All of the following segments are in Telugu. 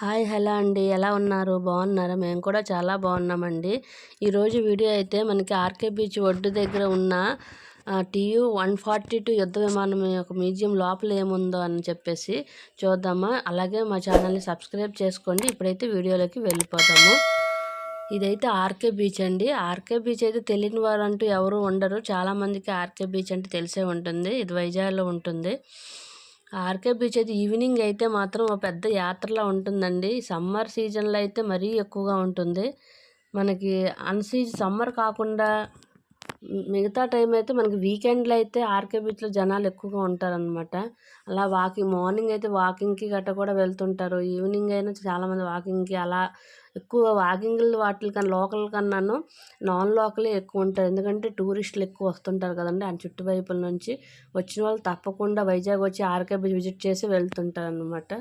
హాయ్ హలో అండి. ఎలా ఉన్నారు? బాగున్నారా? మేము కూడా చాలా బాగున్నామండి. ఈరోజు వీడియో అయితే మనకి ఆర్కే బీచ్ ఒడ్డు దగ్గర ఉన్న టీయు వన్ ఫార్టీ టూ యుద్ధ విమానం యొక్క మ్యూజియం లోపల ఏముందో అని చెప్పేసి చూద్దామా. అలాగే మా ఛానల్ని సబ్స్క్రైబ్ చేసుకోండి. ఇప్పుడైతే వీడియోలోకి వెళ్ళిపోతాము ఇదైతే ఆర్కే బీచ్ అండి. ఆర్కే బీచ్ అయితే తెలియని వారు అంటూ ఎవరు ఉండరు. చాలామందికి ఆర్కే బీచ్ అంటే తెలిసే ఉంటుంది. ఇది వైజాగ్లో ఉంటుంది. ఆర్కే బీచ్ అయితే ఈవినింగ్ అయితే మాత్రం ఒక పెద్ద యాత్రలా ఉంటుందండి. సమ్మర్ సీజన్లో అయితే మరీ ఎక్కువగా ఉంటుంది. మనకి అన్సీజ్ సమ్మర్ కాకుండా మిగతా టైం అయితే మనకి వీకెండ్లో అయితే ఆర్కే బీచ్లో జనాలు ఎక్కువగా ఉంటారనమాట అలా వాకింగ్ మార్నింగ్ అయితే వాకింగ్కి గట్ట కూడా వెళ్తుంటారు. ఈవినింగ్ అయినా చాలామంది వాకింగ్కి అలా ఎక్కువ వాకింగ్లు వాటిల కన్నా లోకల్ కన్నాను నాన్ లోకలే ఎక్కువ ఉంటారు ఎందుకంటే టూరిస్టులు ఎక్కువ వస్తుంటారు కదండి. ఆ చుట్టువైపుల నుంచి వచ్చిన వాళ్ళు తప్పకుండా వైజాగ్ వచ్చి ఆర్కే బీచ్ విజిట్ చేసి వెళ్తుంటారు అనమాట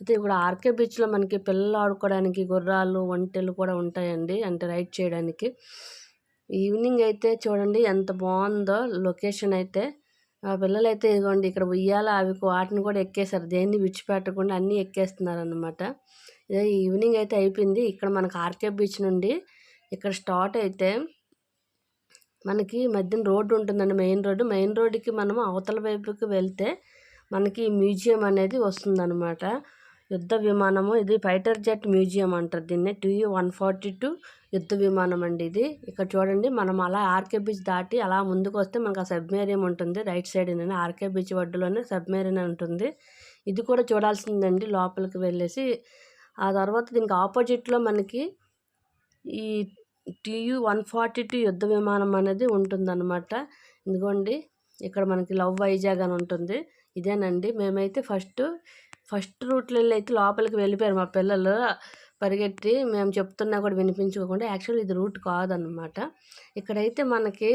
అయితే ఇప్పుడు ఆర్కే బీచ్లో మనకి పిల్లలు ఆడుకోవడానికి గుర్రాలు ఒంటెలు కూడా ఉంటాయండి అంటే రైడ్ చేయడానికి. ఈవినింగ్ అయితే చూడండి ఎంత బాగుందో లొకేషన్ అయితే. ఆ పిల్లలు అయితే ఇదిగోండి ఇక్కడ ఉయ్యాల అవి వాటిని కూడా ఎక్కేసారు దేన్ని విడిచిపెట్టకుండా అన్నీ ఎక్కేస్తున్నారు అనమాట ఈవినింగ్ అయితే అయిపోయింది. ఇక్కడ మనకు ఆర్కే బీచ్ నుండి ఇక్కడ స్టార్ట్ అయితే మనకి మధ్యన రోడ్డు ఉంటుందండి. Main road. మెయిన్ రోడ్డుకి మనము అవతల వైపుకి వెళ్తే మనకి మ్యూజియం అనేది వస్తుందన్నమాట. యుద్ధ విమానము. ఇది ఫైటర్ జెట్ మ్యూజియం అంటారు దీన్ని. టూ వన్ ఫార్టీ టూ యుద్ధ విమానం అండి ఇది. ఇక్కడ చూడండి మనం అలా ఆర్కే బీచ్ దాటి అలా ముందుకు వస్తే మనకు ఆ సబ్మెరీన్ ఉంటుంది. రైట్ సైడ్ ఆర్కే బీచ్ ఒడ్డులోనే సబ్మెరీన్ ఉంటుంది. ఇది కూడా చూడాల్సిందండి. లోపలికి వెళ్ళేసి ఆ తర్వాత దీనికి ఆపోజిట్లో మనకి ఈ టీయు వన్ ఫార్టీ టూ యుద్ధ విమానం అనేది ఉంటుందన్నమాట. ఇదిగోండి ఇక్కడ మనకి లవ్ వైజాగ్ అని ఉంటుంది. ఇదేనండి మేమైతే ఫస్ట్ ఫస్ట్ రూట్లో వెళ్ళి అయితే లోపలికి వెళ్ళిపోయారు మా పిల్లలు. పరిగెత్తి మేము చెప్తున్నా కూడా వినిపించుకోకుండా యాక్చువల్లీ ఇది రూట్ కాదనమాట ఇక్కడైతే మనకి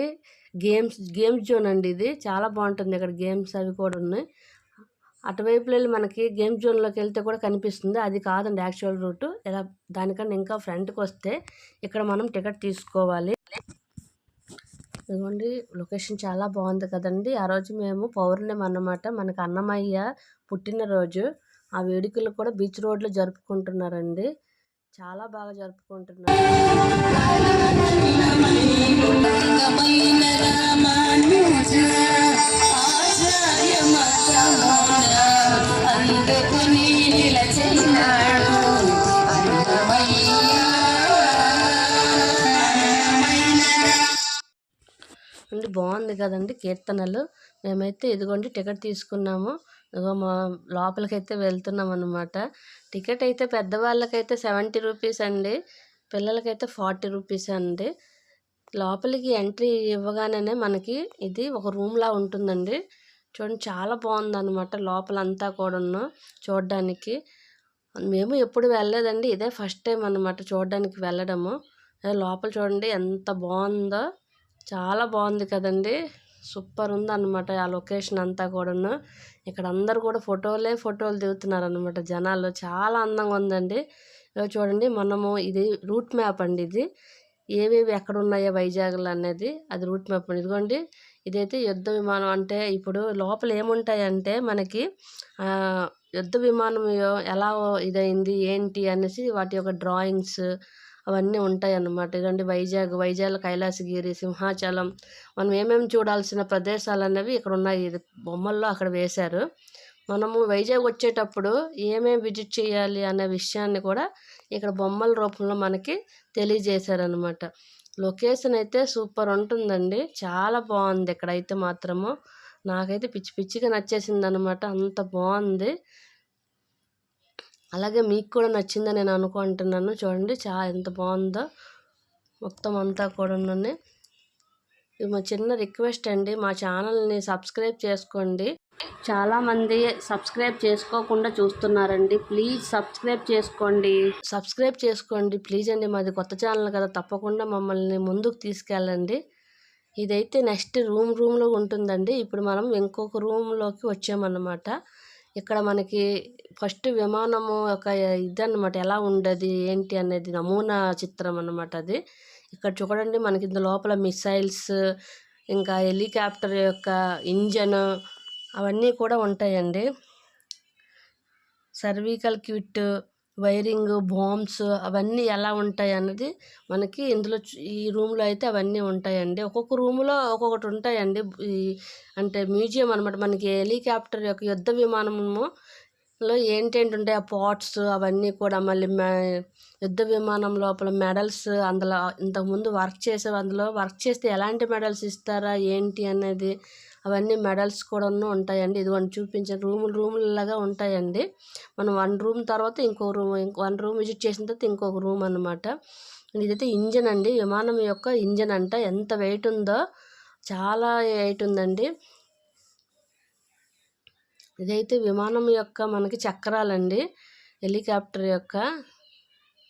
గేమ్స్ గేమ్స్ జోన్ అండి ఇది. చాలా బాగుంటుంది. ఇక్కడ గేమ్స్ అవి కూడా ఉన్నాయి. అటువైపు వెళ్ళి మనకి గేమ్ జోన్లోకి వెళ్తే కూడా కనిపిస్తుంది. అది కాదండి యాక్చువల్ రూటు. ఇలా దానికన్నా ఇంకా ఫ్రంట్కి వస్తే ఇక్కడ మనం టికెట్ తీసుకోవాలి. ఇదిగోండి లొకేషన్ చాలా బాగుంది కదండి. ఆ రోజు మేము పౌర్ణమి అన్నమాట మనకి అన్నమయ్య పుట్టినరోజు. ఆ వేడుకలు కూడా బీచ్ రోడ్లో జరుపుకుంటున్నారండి. చాలా బాగా జరుపుకుంటున్నారు. అండి బాగుంది కదండి కీర్తనలు. మేమైతే ఇదిగోండి టికెట్ తీసుకున్నాము. ఇదిగో మా లోపలికైతే వెళ్తున్నాం అనమాట టికెట్ అయితే పెద్దవాళ్ళకైతే సెవెంటీ రూపీస్ అండి. పిల్లలకైతే ఫార్టీ రూపీస్ అండి. లోపలికి ఎంట్రీ ఇవ్వగానే మనకి ఇది ఒక రూమ్లా ఉంటుందండి. చూడండి చాలా బాగుందన్నమాట లోపలంతా కూడాను చూడడానికి. మేము ఎప్పుడు వెళ్ళలేదండి ఇదే ఫస్ట్ టైం అనమాట చూడడానికి వెళ్ళడము. లోపల చూడండి ఎంత బాగుందో చాలా బాగుంది కదండి. సూపర్ ఉందన్నమాట ఆ లొకేషన్ అంతా కూడాను. ఇక్కడ అందరు కూడా ఫోటోలే ఫోటోలు దిగుతున్నారు అనమాట జనాలు చాలా అందంగా ఉందండి. చూడండి మనము ఇది రూట్ మ్యాప్ అండి ఇది. ఏవేవి ఎక్కడ ఉన్నాయో వైజాగ్లో అనేది అది రూట్ మ్యాప్ అండి. ఇదిగోండి ఇదైతే యుద్ధ విమానం అంటే ఇప్పుడు లోపల ఏముంటాయంటే మనకి యుద్ధ విమానం ఎలా ఇదైంది ఏంటి అనేసి వాటి యొక్క డ్రాయింగ్స్ అవన్నీ ఉంటాయి అన్నమాట ఇదండి వైజాగ్ వైజాగ్ కైలాసగిరి సింహాచలం. మనం ఏమేమి చూడాల్సిన ప్రదేశాలు అనేవి ఇక్కడ ఉన్నాయి ఇది బొమ్మల్లో అక్కడ వేశారు. మనము వైజాగ్ వచ్చేటప్పుడు ఏమేమి విజిట్ చేయాలి అనే విషయాన్ని కూడా ఇక్కడ బొమ్మల రూపంలో మనకి తెలియజేశారనమాట లొకేషన్ అయితే సూపర్ ఉంటుందండి చాలా బాగుంది ఇక్కడైతే మాత్రము. నాకైతే పిచ్చి పిచ్చిగా నచ్చేసింది అనమాట అంత బాగుంది అలాగే మీకు కూడా నచ్చిందని నేను అనుకుంటున్నాను. చూడండి చాలా ఎంత బాగుందో మొత్తం అంతా కూడా ఇది మా చిన్న రిక్వెస్ట్ అండి. మా ఛానల్ని సబ్స్క్రైబ్ చేసుకోండి. చాలామంది సబ్స్క్రైబ్ చేసుకోకుండా చూస్తున్నారండి. ప్లీజ్ సబ్స్క్రైబ్ చేసుకోండి. సబ్స్క్రైబ్ చేసుకోండి. ప్లీజ్ అండి మాది కొత్త ఛానల్ కదా. తప్పకుండా మమ్మల్ని ముందుకు తీసుకెళ్ళండి. ఇదైతే నెక్స్ట్ రూమ్ రూమ్లో ఉంటుందండి. ఇప్పుడు మనం ఇంకొక రూమ్లోకి వచ్చామన్నమాట. ఇక్కడ మనకి ఫస్ట్ విమానము ఒక ఇదన్నమాట. ఎలా ఉండదు ఏంటి అనేది నమూనా చిత్రం అన్నమాట అది. ఇక్కడ చూడండి మనకి ఇంత లోపల మిసైల్స్ ఇంకా హెలికాప్టర్ యొక్క ఇంజన్ అవన్నీ కూడా ఉంటాయండి. సర్వీకల్ కిట్ వైరింగ్ బాంబ్స్ అవన్నీ ఎలా ఉంటాయి అన్నది మనకి ఇందులో ఈ రూమ్లో అయితే అవన్నీ ఉంటాయండి. ఒక్కొక్క రూమ్లో ఒక్కొక్కటి ఉంటాయండి. ఈ అంటే మ్యూజియం అనమాట మనకి హెలికాప్టర్ యొక్క యుద్ధ విమానము లో ఏంటేంటి ఉంటాయి? ఆ పాట్స్ అవన్నీ కూడా మళ్ళీ యుద్ధ విమానం లోపల మెడల్స్ అందులో ఇంతకుముందు వర్క్ చేసే అందులో వర్క్ చేస్తే ఎలాంటి మెడల్స్ ఇస్తారా? ఏంటి అనేది అవన్నీ మెడల్స్ కూడా ఉంటాయండి. ఇదిగోండి చూపించిన రూములు రూములలాగా ఉంటాయండి. మనం వన్ రూమ్ తర్వాత ఇంకో రూమ్ వన్ రూమ్ విజిట్ చేసిన తర్వాత ఇంకొక రూమ్ అనమాట ఇదైతే ఇంజన్ అండి. విమానం యొక్క ఇంజన్ అంట. ఎంత వెయిట్ ఉందో చాలా వెయిట్ ఉందండి. ఇదైతే విమానం యొక్క మనకి చక్రాలండి. హెలికాప్టర్ యొక్క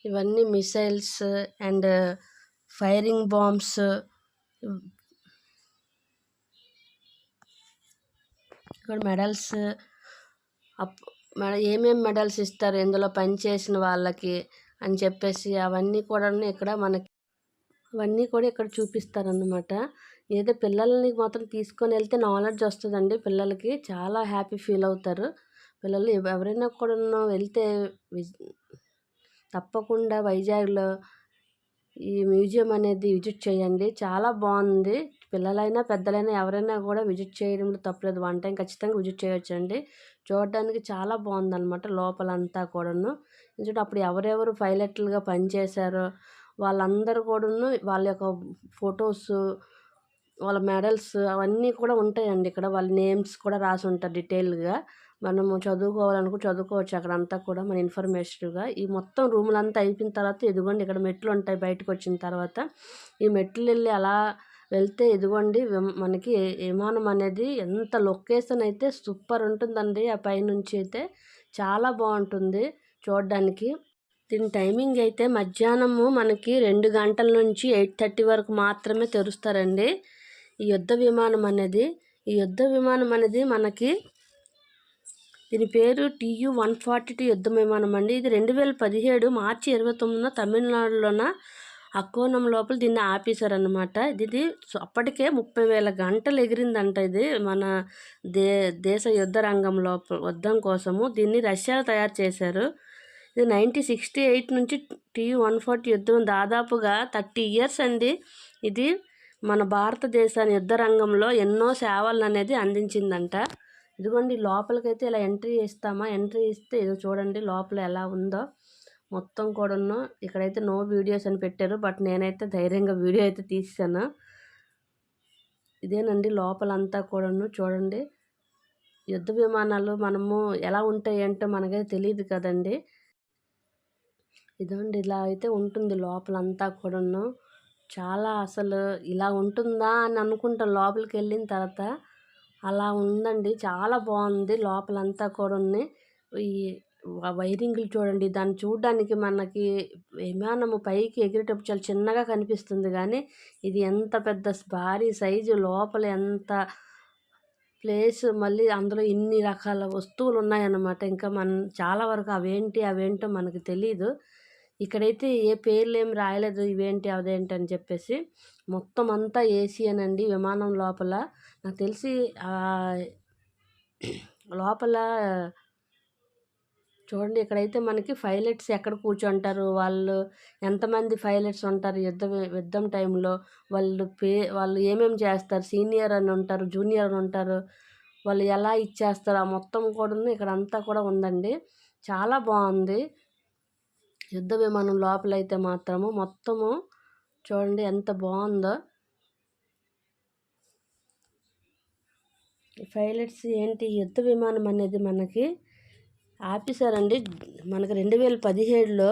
ఇవన్నీ మిసైల్స్ అండ్ ఫైరింగ్ బాంబ్స్ ఇక్కడ మెడల్స్ అప్ ఏమేమి మెడల్స్ ఇస్తారు ఇందులో పనిచేసిన వాళ్ళకి అని చెప్పేసి అవన్నీ కూడా ఇక్కడ మనకి అవన్నీ కూడా ఇక్కడ చూపిస్తారన్నమాట. ఏదో పిల్లల్ని మాత్రం తీసుకొని వెళ్తే నాలెడ్జ్ వస్తుందండి పిల్లలకి చాలా హ్యాపీ ఫీల్ అవుతారు. పిల్లలు ఎవరైనా కూడా వెళ్తే తప్పకుండా వైజాగ్లో ఈ మ్యూజియం అనేది విజిట్ చేయండి. చాలా బాగుంది. పిల్లలైనా పెద్దలైనా ఎవరైనా కూడా విజిట్ చేయడంలో తప్పలేదు. వన్ టైం ఖచ్చితంగా విజిట్ చేయొచ్చండి. చూడడానికి చాలా బాగుందన్నమాట లోపలంతా కూడాను. ఎందుకంటే అప్పుడు ఎవరెవరు పైలట్లుగా పనిచేశారో వాళ్ళందరూ కూడాను వాళ్ళ యొక్క ఫొటోస్ వాళ్ళ మెడల్స్ అవన్నీ కూడా ఉంటాయండి. ఇక్కడ వాళ్ళ నేమ్స్ కూడా రాసి ఉంటారు డీటెయిల్గా మనము చదువుకోవాలనుకో చదువుకోవచ్చు అక్కడ అంతా కూడా మన ఇన్ఫర్మేషన్గా ఈ మొత్తం రూములంతా అయిపోయిన తర్వాత ఎదుగుండి ఇక్కడ మెట్లు ఉంటాయి బయటకు వచ్చిన తర్వాత. ఈ మెట్లు వెళ్ళి అలా వెళ్తే ఇదిగోండి మనకి విమానం అనేది ఎంత లొకేషన్ అయితే సూపర్ ఉంటుందండి ఆ పైనుంచి అయితే. చాలా బాగుంటుంది చూడడానికి. దీని టైమింగ్ అయితే మధ్యాహ్నము మనకి రెండు గంటల నుంచి ఎయిట్ థర్టీ వరకు మాత్రమే తెరుస్తారండి. ఈ యుద్ధ విమానం అనేది ఈ యుద్ధ విమానం అనేది మనకి దీని పేరు టీయు వన్ ఫార్టీ టూ యుద్ధ విమానం అండి. ఇది రెండు వేల పదిహేడు మార్చి ఇరవై తొమ్మిదిన తమిళనాడులోన అక్కోనం లోపల దీన్ని ఆపేశారనమాట ఇది అప్పటికే ముప్పై వేల గంటలు ఎగిరిందంట ఇది మన దే దేశ యుద్ధ రంగం లోపల యుద్ధం కోసము. దీన్ని రష్యాలో తయారు చేశారు. ఇది నైన్టీన్ సిక్స్టీ ఎయిట్ నుంచి టీ వన్ ఫార్టీ యుద్ధం దాదాపుగా థర్టీ ఇయర్స్ అండి. ఇది మన భారతదేశాన్ని యుద్ధ రంగంలో ఎన్నో సేవలు అనేది అందించిందంట. ఇదిగోండి లోపలికైతే ఇలా ఎంట్రీ ఇస్తామా? ఎంట్రీ ఇస్తే ఇది చూడండి లోపల ఎలా ఉందో. మొత్తం కూడాను ఇక్కడైతే నో వీడియోస్ అని పెట్టారు. బట్ నేనైతే ధైర్యంగా వీడియో అయితే తీసాను ఇదేనండి లోపలంతా కూడాను చూడండి. యుద్ధ విమానాలు మనము ఎలా ఉంటాయి అంటే మనకైతే తెలియదు కదండి. ఇదండి ఇలా అయితే ఉంటుంది లోపలంతా కూడాను. చాలా అసలు ఇలా ఉంటుందా అని అనుకుంటాం లోపలికి వెళ్ళిన తర్వాత. అలా ఉందండి. చాలా బాగుంది లోపలంతా కూడా ఈ వైరింగ్లు చూడండి దాన్ని చూడడానికి మనకి విమానము పైకి ఎగిరేటప్పుడు చాలా చిన్నగా కనిపిస్తుంది. కానీ ఇది ఎంత పెద్ద భారీ సైజు లోపల ఎంత ప్లేస్ మళ్ళీ అందులో ఇన్ని రకాల వస్తువులు ఉన్నాయన్నమాట. ఇంకా మన చాలా వరకు అవేంటి అవేంటో మనకు తెలీదు. ఇక్కడైతే ఏ పేర్లు ఏం రాయలేదు ఇవేంటి అదేంటి అని చెప్పేసి. మొత్తం అంతా ఏసీ అండి విమానం లోపల. నాకు తెలిసి లోపల చూడండి ఇక్కడైతే మనకి పైలట్స్ ఎక్కడ కూర్చుంటారు? వాళ్ళు ఎంతమంది పైలట్స్ ఉంటారు యుద్ధ యుద్ధం టైంలో? వాళ్ళు పే వాళ్ళు ఏమేమి చేస్తారు? సీనియర్ అని ఉంటారు జూనియర్ అని ఉంటారు. వాళ్ళు ఎలా ఇచ్చేస్తారు? ఆ మొత్తం కూడా ఇక్కడ అంతా కూడా ఉందండి. చాలా బాగుంది. యుద్ధ విమానం లోపలైతే మాత్రము మొత్తము చూడండి ఎంత బాగుందో. పైలట్స్ ఏంటి? యుద్ధ విమానం అనేది మనకి ఆపేశారండి. మనకి రెండు వేల పదిహేడులో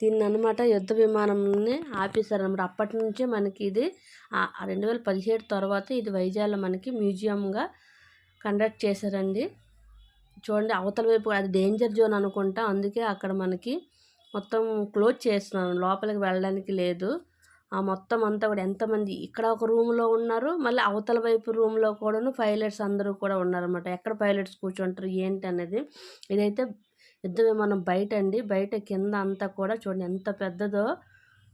దీన్ని అనమాట యుద్ధ విమానంని ఆపేశారనమాట అప్పటి నుంచే మనకి ఇది రెండు వేల పదిహేడు తర్వాత ఇది వైజాగ్లో మనకి మ్యూజియంగా కండక్ట్ చేశారండి. చూడండి అవతల వైపు అది డేంజర్ జోన్ అనుకుంటా. అందుకే అక్కడ మనకి మొత్తం క్లోజ్ చేస్తున్నాను లోపలికి వెళ్ళడానికి లేదు. ఆ మొత్తం అంతా కూడా ఎంతమంది ఇక్కడ ఒక రూమ్లో ఉన్నారు మళ్ళీ అవతల వైపు రూమ్లో కూడాను పైలట్స్ అందరూ కూడా ఉన్నారన్నమాట. ఎక్కడ పైలట్స్ కూర్చుంటారు ఏంటి అనేది. ఇదైతే యుద్ధ విమానం బయట అండి. బయట కింద అంతా కూడా చూడండి ఎంత పెద్దదో.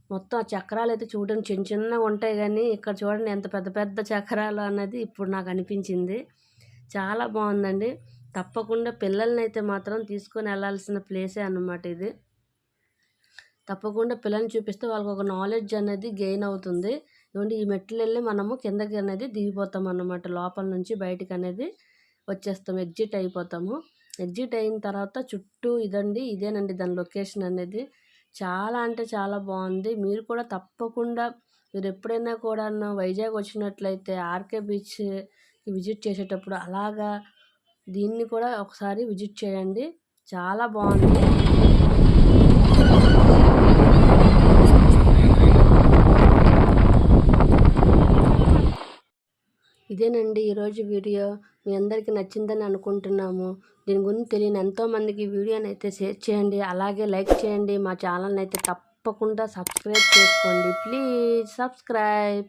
మొత్తం ఆ చక్రాలు అయితే చూడండి చిన్న చిన్నగా ఉంటాయి కానీ ఇక్కడ చూడండి ఎంత పెద్ద పెద్ద చక్రాలు అనేది ఇప్పుడు నాకు అనిపించింది. చాలా బాగుందండి. తప్పకుండా పిల్లల్ని అయితే మాత్రం తీసుకొని వెళ్ళాల్సిన ప్లేసే అన్నమాట ఇది. తప్పకుండా పిల్లల్ని చూపిస్తే వాళ్ళకి ఒక నాలెడ్జ్ అనేది గెయిన్ అవుతుంది. ఇవ్వండి ఈ మెట్లు వెళ్ళి మనము కిందకి అనేది దిగిపోతాం అన్నమాట. లోపల నుంచి బయటికి అనేది వచ్చేస్తాం ఎగ్జిట్ అయిపోతాము. ఎగ్జిట్ అయిన తర్వాత చుట్టూ ఇదండి ఇదేనండి దాని లొకేషన్ అనేది. చాలా అంటే చాలా బాగుంది. మీరు కూడా తప్పకుండా మీరు ఎప్పుడైనా కూడా వైజాగ్ వచ్చినట్లయితే ఆర్కే బీచ్ విజిట్ చేసేటప్పుడు అలాగా దీన్ని కూడా ఒకసారి విజిట్ చేయండి. చాలా బాగుంది. ఇదేనండి ఈరోజు వీడియో. మీ అందరికీ నచ్చిందని అనుకుంటున్నాము. దీని గురించి తెలియని ఎంతోమందికి వీడియోని అయితే షేర్ చేయండి. అలాగే లైక్ చేయండి. మా ఛానల్ని అయితే తప్పకుండా సబ్స్క్రైబ్ చేసుకోండి. Please subscribe.